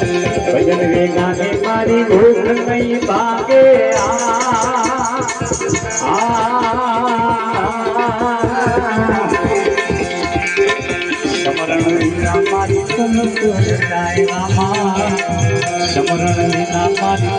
ભજન વેગાને મારી ભૂખ નહીં ભાગે. સમરણ વિના મારી સમરણ વિના મારી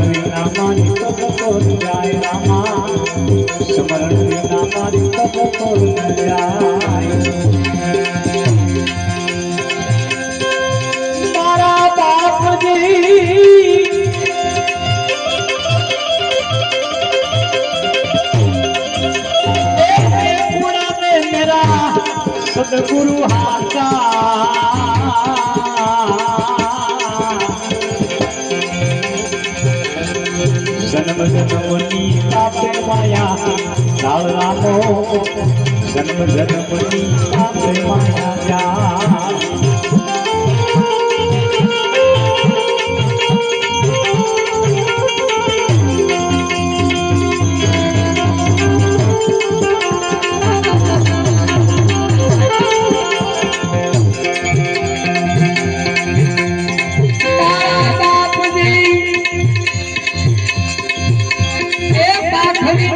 જન્મ જન્મની આપણે માયા લાલ રામો જન્મ જન્મની આપણે માયા જળવીન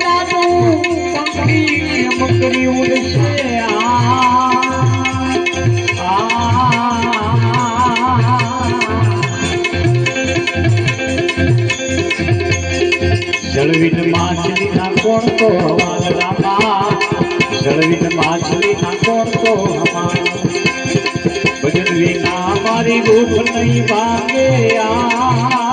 માછલી ના કોણ તો હમાર રામા જળવીન માછલી ના કોણ તો હમાર ભજન વિના મારી ભૂખ નહીં ભાગે સમરણ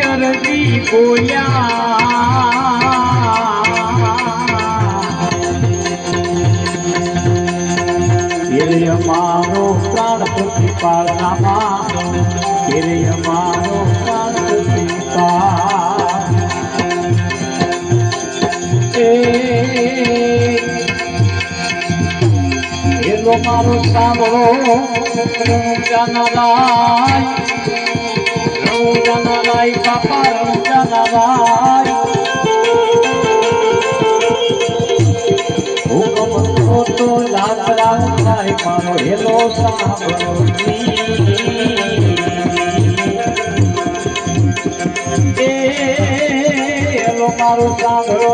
અરજી બોલ્યા અમારો પ્રાણ અમારો પ્રાણ પ્રતિપાલ મારો સાંભળો રણુજાનારાય રણુજાનારાય બાપા રણુજાનારાય હુકમ કરો તો જાત્રા થાય મારો હેલો સાંભળો હેલો મારો સાંભળો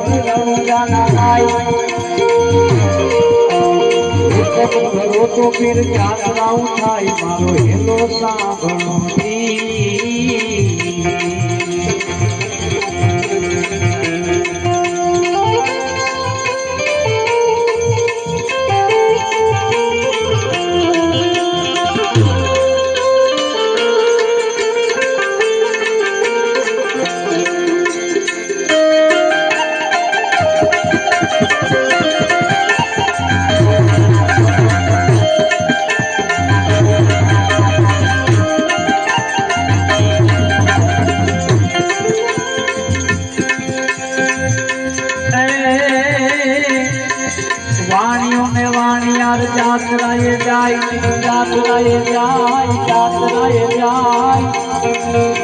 હુકમ કરો તો ફિર જાત્રા થાય, મારો હેલો સાંભળો જાય જાત્રાએ જાય જાત્રાએ જાય